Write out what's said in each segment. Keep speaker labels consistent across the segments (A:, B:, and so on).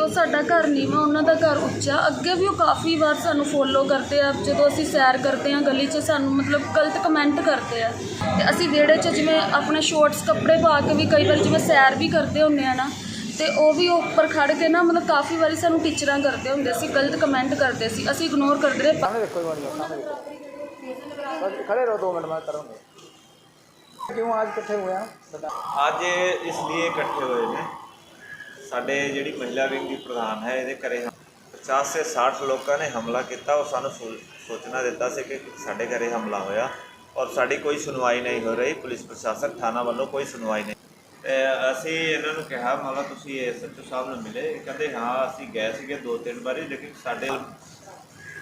A: ਉਹ ਸਾਡਾ ਘਰ ਨੀਵਾਂ ਉਹਨਾਂ ਦਾ ਘਰ ਉੱਚਾ। ਅੱਗੇ ਵੀ ਉਹ ਕਾਫੀ ਵਾਰ ਸਾਨੂੰ ਫੋਲੋ ਕਰਦੇ ਆ ਜਦੋਂ ਅਸੀਂ ਸੈਰ ਕਰਦੇ ਆ ਗਲੀ 'ਚ ਸਾਨੂੰ ਮਤਲਬ ਗਲਤ ਕਮੈਂਟ ਕਰਦੇ ਆ। ਤੇ ਅਸੀਂ ਵਿਹੜੇ 'ਚ ਜਿਵੇਂ ਆਪਣੇ ਸ਼ੋਰਟਸ ਕੱਪੜੇ ਪਾ ਕੇ ਵੀ ਕਈ ਵਾਰ ਜਿਵੇਂ ਸੈਰ ਵੀ ਕਰਦੇ ਹੁੰਦੇ ਆ ਨਾ ਤੇ ਉਹ ਵੀ ਉੱਪਰ ਖੜ ਕੇ ਨਾ ਮਤਲਬ ਕਾਫੀ ਵਾਰੀ ਸਾਨੂੰ ਟੀਚਰਾਂ ਕਰਦੇ ਹੁੰਦੇ ਸੀ ਗਲਤ ਕਮੈਂਟ ਕਰਦੇ ਸੀ ਅਸੀਂ ਇਗਨੋਰ ਕਰਦੇ ਰਹੇ।
B: ਸਾਹਮਣੇ ਦੇਖੋ ਇੱਕ ਵਾਰੀ ਸਾਹਮਣੇ ਦੇਖੋ। ਬਸ ਖੜੇ ਰਹੋ 2 ਮਿੰਟ ਮੈਂ ਕਰਾਂਗਾ। ਕਿਉਂ ਅੱਜ ਇਕੱਠੇ ਹੋਏ ਆ? ਬਤਾ
C: ਅੱਜ ਇਸ ਲਈ ਇਕੱਠੇ ਹੋਏ ਨੇ। ਸਾਡੇ ਜਿਹੜੀ ਮਹਿਲਾ ਵਿੰਗ ਦੀ ਪ੍ਰਧਾਨ ਹੈ, ਇਹਦੇ ਘਰੇ 50 ਸੇ 60 ਲੋਕਾਂ ਨੇ ਹਮਲਾ ਕੀਤਾ। ਉਹ ਸਾਨੂੰ ਸੂ- ਸੂਚਨਾ ਦਿੱਤਾ ਸੀ ਕਿ ਸਾਡੇ ਘਰੇ ਹਮਲਾ ਹੋਇਆ ਔਰ ਸਾਡੀ ਕੋਈ ਸੁਣਵਾਈ ਨਹੀਂ ਹੋ ਰਹੀ। ਪੁਲਿਸ ਪ੍ਰਸ਼ਾਸਨ, ਥਾਣਾ ਵੱਲੋਂ ਕੋਈ ਸੁਣਵਾਈ ਨਹੀਂ। ਅਸੀਂ ਇਹਨਾਂ ਨੂੰ ਕਿਹਾ ਮਤਲਬ ਤੁਸੀਂ ਐਸਐਚਓ ਸਾਹਿਬ ਨੂੰ ਮਿਲੇ। ਕਹਿੰਦੇ, ਹਾਂ, ਅਸੀਂ ਗਏ ਸੀਗੇ ਦੋ ਤਿੰਨ ਵਾਰੀ, ਲੇਕਿਨ ਸਾਡੇ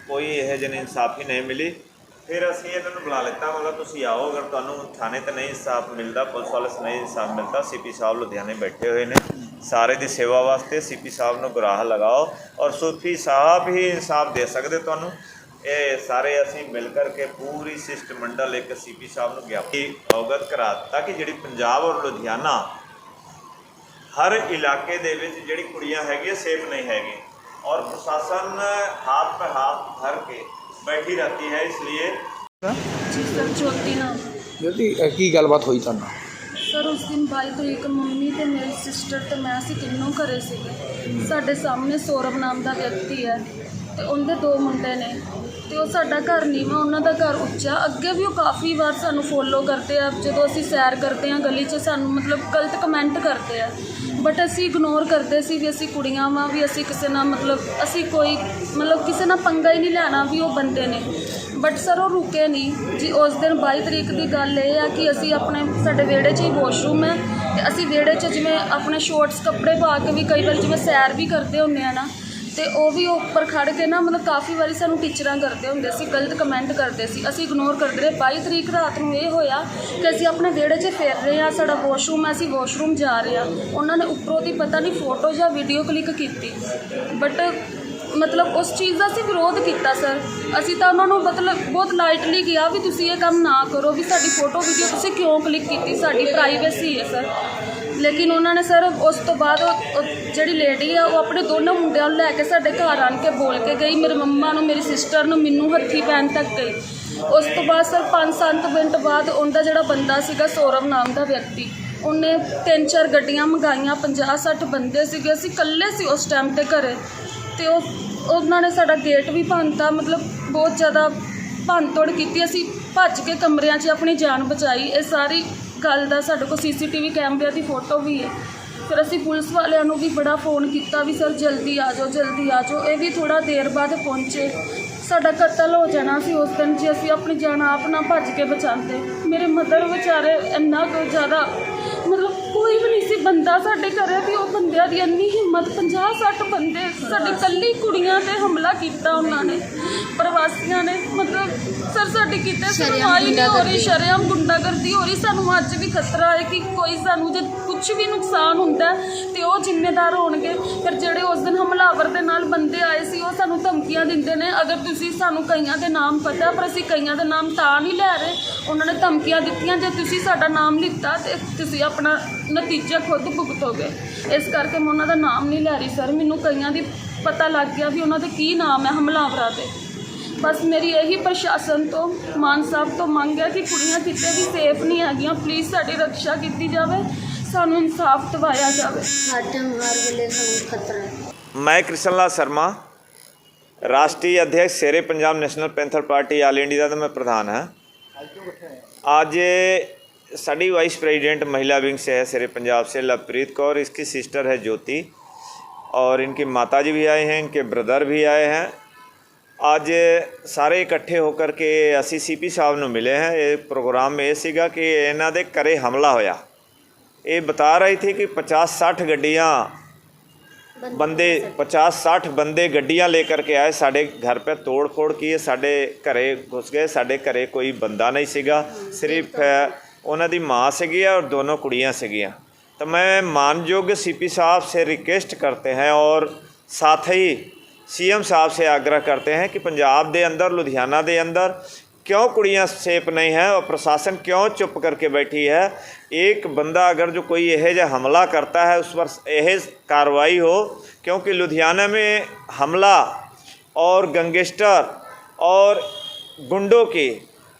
C: ਕੋਈ ਇਹ ਇਨਸਾਫ਼ ਹੀ ਨਹੀਂ ਮਿਲੀ। ਫਿਰ ਅਸੀਂ ਇਹਨਾਂ ਨੂੰ ਬੁਲਾ ਲਿੱਤਾ। ਮਤਲਬ ਤੁਸੀਂ ਆਓ, ਅਗਰ ਤੁਹਾਨੂੰ ਥਾਣੇ ਤੇ ਨਹੀਂ ਇਨਸਾਫ ਮਿਲਦਾ, ਪੁਲਿਸ ਵਾਲੇ ਸੇ ਨਹੀਂ ਇਨਸਾਫ ਮਿਲਦਾ, ਸੀਪੀ ਸਾਹਿਬ ਲੁਧਿਆਣੇ ਬੈਠੇ ਹੋਏ ਨੇ। ਸਾਰੇ ਦੀ ਸੇਵਾ ਵਾਸਤੇ ਸੀਪੀ ਸਾਹਿਬ ਨੂੰ ਗੁਰਾਹ ਲਗਾਓ ਔਰ ਸੂਫੀ ਸਾਹਿਬ ਹੀ ਇਨਸਾਫ ਦੇ ਸਕਦੇ ਤੁਹਾਨੂੰ। ਇਹ ਸਾਰੇ ਅਸੀਂ ਮਿਲ ਕਰਕੇ ਪੂਰੀ ਸਿਸ਼ਟ ਮੰਡਲ ਇੱਕ ਸੀਪੀ ਸਾਹਿਬ ਨੂੰ ਗਿਆਪੀ ਅਵਗਤ ਕਰਾ ਤਾਂ ਕਿ ਜਿਹੜੀ ਪੰਜਾਬ ਔਰ ਲੁਧਿਆਣਾ ਹਰ ਇਲਾਕੇ ਦੇ ਵਿੱਚ ਜਿਹੜੀ ਕੁੜੀਆਂ ਹੈਗੀਆਂ ਸੇਫ ਨਹੀਂ ਹੈਗੀਆਂ ਔਰ ਪ੍ਰਸ਼ਾਸਨ ਹੱਥ ਪਰ ਹਾਥ ਧਰ ਕੇ ਬੈਠੀ ਰਹਤੀ ਹੈ ਇਸ ਲਈ
A: ਜੀ ਸਰ ਜੋਤੀ ਨਾਮ।
B: ਜੋਤੀ ਕੀ ਗੱਲਬਾਤ ਹੋਈ ਤੁਹਾਨੂੰ
A: ਸਰ, ਉਸ ਦਿਨ 22 ਤਰੀਕ ਮੰਮੀ ਤੇ ਮੇਰੀ ਸਿਸਟਰ ਤੇ ਮੈਂ ਅਸੀਂ ਤਿੰਨੋਂ ਘਰੇ ਸੀਗੇ। ਸਾਡੇ ਸਾਹਮਣੇ ਸੌਰਵ ਨਾਮ ਦਾ ਵਿਅਕਤੀ ਹੈ ਤੇ ਉਹਦੇ ਦੋ ਮੁੰਡੇ ਨੇ ਤੇ ਉਹ ਸਾਡਾ ਘਰ ਨੀਵਾਂ ਉਹਨਾਂ ਦਾ ਘਰ ਉੱਚਾ। ਅੱਗੇ ਵੀ ਉਹ ਕਾਫੀ ਵਾਰ ਸਾਨੂੰ ਫੋਲੋ ਕਰਦੇ ਆ। ਜਦੋਂ ਅਸੀਂ ਸੈਰ ਕਰਦੇ ਆ, ਗਲੀ 'ਚ ਸਾਨੂੰ ਮਤਲਬ ਗਲਤ ਕਮੈਂਟ ਕਰਦੇ ਆ। ਬਟ ਅਸੀਂ ਇਗਨੋਰ ਕਰਦੇ ਸੀ ਵੀ ਅਸੀਂ ਕੁੜੀਆਂ ਵਾਂ, ਵੀ ਅਸੀਂ ਕਿਸੇ ਨਾਲ ਮਤਲਬ ਅਸੀਂ ਕੋਈ ਮਤਲਬ ਕਿਸੇ ਨਾਲ ਪੰਗਾ ਹੀ ਨਹੀਂ ਲੈਣਾ ਵੀ ਉਹ ਬੰਦੇ ਨੇ। ਬਟ ਸਰ ਉਹ ਰੁਕੇ ਨਹੀਂ। ਜੀ, ਉਸ ਦਿਨ 22 ਤਰੀਕ ਦੀ ਗੱਲ ਇਹ ਆ ਕਿ ਅਸੀਂ ਆਪਣੇ, ਸਾਡੇ ਵਿਹੜੇ 'ਚ ਹੀ ਵਾਸ਼ਰੂਮ ਹੈ ਤੇ ਅਸੀਂ ਵਿਹੜੇ 'ਚ ਜਿਵੇਂ ਆਪਣੇ ਸ਼ੋਰਟਸ ਕੱਪੜੇ ਪਾ ਕੇ ਵੀ ਕਈ ਵਾਰ ਜਿਵੇਂ ਸੈਰ ਵੀ ਕਰਦੇ ਹੁੰਦੇ ਆ ਨਾ ਤੇ ਉਹ ਵੀ ਉੱਪਰ ਖੜ ਕੇ ਨਾ ਮਤਲਬ ਕਾਫੀ ਵਾਰੀ ਸਾਨੂੰ ਟੀਚਰਾਂ ਕਰਦੇ ਹੁੰਦੇ ਸੀ, ਗਲਤ ਕਮੈਂਟ ਕਰਦੇ ਸੀ। ਅਸੀਂ ਇਗਨੋਰ ਕਰਦੇ ਰਹੇ। 22 ਤਰੀਕ ਰਾਤ ਨੂੰ ਇਹ ਹੋਇਆ ਕਿ ਅਸੀਂ ਆਪਣੇ ਵਿਹੜੇ 'ਚ ਫਿਰ ਰਹੇ ਆ ਸਾਡਾ ਵਾਸ਼ਰੂਮ ਹੈ, ਅਸੀਂ ਵਾਸ਼ਰੂਮ ਜਾ ਰਹੇ ਆ ਉਹਨਾਂ ਨੇ ਉੱਪਰੋਂ ਦੀ ਪਤਾ ਨਹੀਂ ਫੋਟੋ ਜਾਂ ਵੀਡੀਓ ਕਲਿੱਕ ਕੀਤੀ। ਬਟ ਮਤਲਬ ਉਸ ਚੀਜ਼ ਦਾ ਅਸੀਂ ਵਿਰੋਧ ਕੀਤਾ ਸਰ ਅਸੀਂ ਤਾਂ ਉਹਨਾਂ ਨੂੰ ਮਤਲਬ ਬਹੁਤ ਲਾਈਟਲੀ ਕਿਹਾ ਵੀ ਤੁਸੀਂ ਇਹ ਕੰਮ ਨਾ ਕਰੋ ਵੀ ਸਾਡੀ ਫੋਟੋ ਵੀਡੀਓ ਤੁਸੀਂ ਕਿਉਂ ਕਲਿੱਕ ਕੀਤੀ? ਸਾਡੀ ਪ੍ਰਾਈਵੇਸੀ ਹੈ ਸਰ ਲੇਕਿਨ ਉਹਨਾਂ ਨੇ ਸਰ ਉਸ ਤੋਂ ਬਾਅਦ ਉਹ- ਉਹ ਜਿਹੜੀ ਲੇਡੀ ਆ, ਉਹ ਆਪਣੇ ਦੋਨੋਂ ਮੁੰਡਿਆਂ ਨੂੰ ਲੈ ਕੇ ਸਾਡੇ ਘਰ ਆਣ ਕੇ ਬੋਲ ਕੇ ਗਈ। ਮੇਰੇ ਮੰਮਾ ਨੂੰ, ਮੇਰੀ ਸਿਸਟਰ ਨੂੰ, ਮੈਨੂੰ ਹੱਥੀ ਪੈਣ ਤੱਕ ਗਈ। ਉਸ ਤੋਂ ਬਾਅਦ ਸਰ 5-7 ਮਿੰਟ ਬਾਅਦ ਉਹਦਾ ਜਿਹੜਾ ਬੰਦਾ ਸੀਗਾ, ਸੌਰਵ ਨਾਮ ਦਾ ਵਿਅਕਤੀ, ਉਹਨੇ ਤਿੰਨ ਚਾਰ ਗੱਡੀਆਂ ਮੰਗਾਈਆਂ 50-60 ਬੰਦੇ ਸੀਗੇ। ਅਸੀਂ ਇਕੱਲੇ ਸੀ ਉਸ ਟਾਈਮ ਤੇ ਘਰੇ। ਤੇ ਉਹ ਉਹਨਾਂ ਨੇ ਸਾਡਾ ਗੇਟ ਵੀ ਭੰਨਤਾ, ਮਤਲਬ ਬਹੁਤ ਜ਼ਿਆਦਾ ਭੰਨਤੋੜ ਕੀਤੀ। ਅਸੀਂ ਭੱਜ ਕੇ ਕਮਰਿਆਂ 'ਚ ਆਪਣੀ ਜਾਨ ਬਚਾਈ। ਇਹ ਸਾਰੀ ਗੱਲ ਦਾ ਸਾਡੇ ਕੋਲ ਸੀਸੀਟੀਵੀ ਕੈਮਰਿਆਂ ਦੀ ਫੋਟੋ ਵੀ ਹੈ। ਫਿਰ ਅਸੀਂ ਪੁਲਿਸ ਵਾਲਿਆਂ ਨੂੰ ਵੀ ਬੜਾ ਫੋਨ ਕੀਤਾ ਵੀ ਸਰ ਜਲਦੀ ਆ ਜਾਓ, ਜਲਦੀ ਆ ਜਾਓ। ਇਹ ਵੀ ਥੋੜਾ ਦੇਰ ਬਾਅਦ ਪਹੁੰਚੇ। ਸਾਡਾ ਕਤਲ ਹੋ ਜਾਣਾ ਸੀ ਉਸ ਦਿਨ ਜੇ ਅਸੀਂ ਆਪਣੀ ਜਾਨ ਆਪ ਨਾ ਭੱਜ ਕੇ ਬਚਾਉਂਦੇ। ਮੇਰੇ ਮਦਰ ਵਿਚਾਰੇ ਇੰਨਾ ਕੁ ਜ਼ਿਆਦਾ ਮਤਲਬ ਕੋਈ ਵੀ ਨਹੀਂ ਸੀ, ਬੰਦਾ ਸਾਡੇ ਘਰੇ ਵੀ ਉਹ ਬੰਦਿਆਂ ਦੀ ਇੰਨੀ ਹਿੰਮਤ 50 60 ਬੰਦੇ, ਸਾਡੇ ਕੱਲੀ ਕੁੜੀਆਂ ਤੇ ਹਮਲਾ ਕੀਤਾ ਉਹਨਾਂ ਨੇ, ਪ੍ਰਵਾਸੀਆਂ ਨੇ। ਸਰ ਸਾਡੀ ਕਿਤੇ ਸੁਣਵਾਈ ਨਹੀਂ ਹੋ ਰਹੀ ਸ਼ਰੇਆਮ ਗੁੰਡਾਗਰਦੀ ਹੋ ਰਹੀ। ਸਾਨੂੰ ਅੱਜ ਵੀ ਖਤਰਾ ਹੈ ਕਿ ਕੋਈ ਸਾਨੂੰ ਜੇ ਕੁਝ ਵੀ ਨੁਕਸਾਨ ਹੁੰਦਾ ਤੇ ਉਹ ਜ਼ਿੰਮੇਦਾਰ ਹੋਣਗੇ। ਫਿਰ ਜਿਹੜੇ ਉਸ ਦਿਨ ਹਮਲਾਵਰ ਦੇ ਨਾਲ ਬੰਦੇ ਆਏ ਸੀ ਉਹ ਸਾਨੂੰ ਧਮਕੀਆਂ ਦਿੰਦੇ ਨੇ। ਅਗਰ ਤੁਸੀਂ ਸਾਨੂੰ ਕਈਆਂ ਦੇ ਨਾਮ ਪਤਾ ਪਰ ਅਸੀਂ ਕਈਆਂ ਦੇ ਨਾਮ ਤਾਂ ਨਹੀਂ ਲੈ ਰਹੇ। ਉਹਨਾਂ ਨੇ ਧਮਕੀਆਂ ਦਿੱਤੀਆਂ ਜੇ ਤੁਸੀਂ ਸਾਡਾ ਨਾਮ ਲਿੱਤਾ ਤੇ ਤੁਸੀਂ ਆਪਣਾ ਨਤੀਜਾ ਖੁਦ ਭੁਗਤੋਗੇ। ਇਸ ਕਰਕੇ ਮੈਂ ਉਹਨਾਂ ਦਾ ਨਾਮ ਨਹੀਂ ਲੈ ਰਹੀ ਸਰ। ਮੈਨੂੰ ਕਈਆਂ ਦੀ ਪਤਾ ਲੱਗ ਗਿਆ ਵੀ ਉਹਨਾਂ ਦੇ ਕੀ ਨਾਮ ਹੈ ਹਮਲਾਵਰਾਂ ਦੇ। ਬਸ ਮੇਰੀ ਇਹੀ ਪ੍ਰਸ਼ਾਸਨ ਤੋਂ ਮਾਨ ਸਾਹਿਬ ਤੋਂ ਮੰਗ ਹੈ ਕਿ ਕੁੜੀਆਂ ਕਿਤੇ ਵੀ ਸੇਫ ਨਹੀਂ ਹੈਗੀਆਂ ਪਲੀਜ਼ ਸਾਡੀ ਰੱਖਿਆ ਕੀਤੀ ਜਾਵੇ ਸਾਨੂੰ ਇਨਸਾਫ ਦਿਵਾਇਆ ਜਾਵੇ
D: ਸਾਡੇ ਹਰ ਵੇਲੇ ਸਾਨੂੰ ਖਤਰਾ ਹੈ
C: मैं कृष्णलाल शर्मा ਰਾਸ਼ਟਰੀ ਅਧਿਆਇਕ Shere Punjab national panther party all India ਦਾ ਮੈਂ ਪ੍ਰਧਾਨ ਹਾਂ आज साडी वाइस प्रेसिडेंट महिला विंग से है शेरे पंजाब से लवप्रीत कौर इसकी सिस्टर है ज्योति और इनकी माता जी भी आए हैं इनके ब्रदर भी आए हैं ਅੱਜ ਸਾਰੇ ਇਕੱਠੇ ਹੋ ਕਰਕੇ ਅਸੀਂ ਸੀਪੀ ਸਾਹਿਬ ਨੂੰ ਮਿਲੇ ਹਾਂ। ਇਹ ਪ੍ਰੋਗਰਾਮ ਇਹ ਸੀਗਾ ਕਿ ਇਹਨਾਂ ਦੇ ਕਰੇ ਹਮਲਾ ਹੋਇਆ। ਇਹ ਬਤਾ ਰਹੀ ਸੀ ਕਿ 50 60 ਗੱਡੀਆਂ ਬੰਦੇ 50 60 ਬੰਦੇ ਗੱਡੀਆਂ ਲੈ ਕਰਕੇ ਆਏ। ਸਾਡੇ ਘਰ 'ਤੇ ਤੋੜ ਫੋੜ ਕੀ ਸਾਡੇ ਘਰੇ ਘੁਸ ਗਏ। ਸਾਡੇ ਘਰੇ ਕੋਈ ਬੰਦਾ ਨਹੀਂ ਸੀਗਾ। ਸਿਰਫ ਉਹਨਾਂ ਦੀ ਮਾਂ ਸੀਗੀ ਔਰ ਦੋਨੋਂ ਕੁੜੀਆਂ ਸੀਗੀਆਂ। ਤਾਂ ਮੈਂ ਮਾਨਯੋਗ ਸੀਪੀ ਸਾਹਿਬ ਸੇ ਰਿਕੁਐਸਟ ਕਰਤੇ ਹੈ ਔਰ ਸਾਥ ਹੀ सीएम साहब से आग्रह करते हैं कि पंजाब के अंदर लुधियाना के अंदर क्यों कुड़ियाँ सेफ नहीं है और प्रशासन क्यों चुप करके बैठी है एक बंदा अगर जो कोई यह हमला करता है उस पर यह कार्रवाई हो क्योंकि लुधियाना में हमला और गंगेस्टर और गुंडों की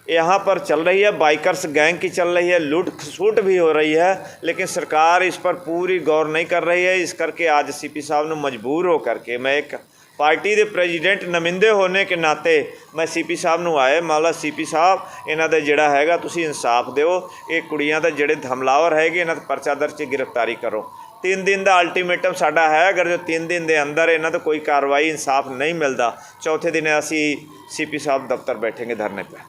C: यहाँ पर चल रही है बाइकर्स गैंग की चल रही है, लूट सूट भी हो रही है, लेकिन सरकार इस पर पूरी गौर नहीं कर रही है। इस करके आज सीपी साहब ने मजबूर ਹੋ ਕਰਕੇ ਮੈਂ ਇੱਕ ਪਾਰਟੀ ਦੇ ਪ੍ਰੈਜ਼ੀਡੈਂਟ ਨਮਿੰਦੇ ਹੋਣੇ ਕੇ ਨਾਤੇ ਮੈਂ ਸੀਪੀ ਸਾਹਿਬ ਨੂੰ ਆਇਆ ਮੌਲਾ ਸੀਪੀ ਸਾਹਿਬ ਇਹਨਾਂ ਦਾ ਜਿਹੜਾ ਹੈਗਾ ਤੁਸੀਂ ਇਨਸਾਫ ਦਿਓ ਇਹ ਕੁੜੀਆਂ ਦਾ ਜਿਹੜੇ ਧਮਲਾਵਰ ਹੈਗੇ ਇਹਨਾਂ ਤੇ ਪਰਚਾ ਦਰਜ ਤੇ ਗ੍ਰਿਫਤਾਰੀ ਕਰੋ 3 ਦਿਨ ਦਾ ਅਲਟੀਮੇਟਮ ਸਾਡਾ ਹੈ ਅਗਰ ਜੋ 3 ਦਿਨ ਦੇ ਅੰਦਰ ਇਹਨਾਂ ਤੋਂ ਕੋਈ ਕਾਰਵਾਈ ਇਨਸਾਫ ਨਹੀਂ ਮਿਲਦਾ ਚੌਥੇ ਦਿਨ ਅਸੀਂ ਸੀਪੀ ਸਾਹਿਬ ਦਫ਼ਤਰ ਬੈਠेंगे ਧਰਨੇ 'ਤੇ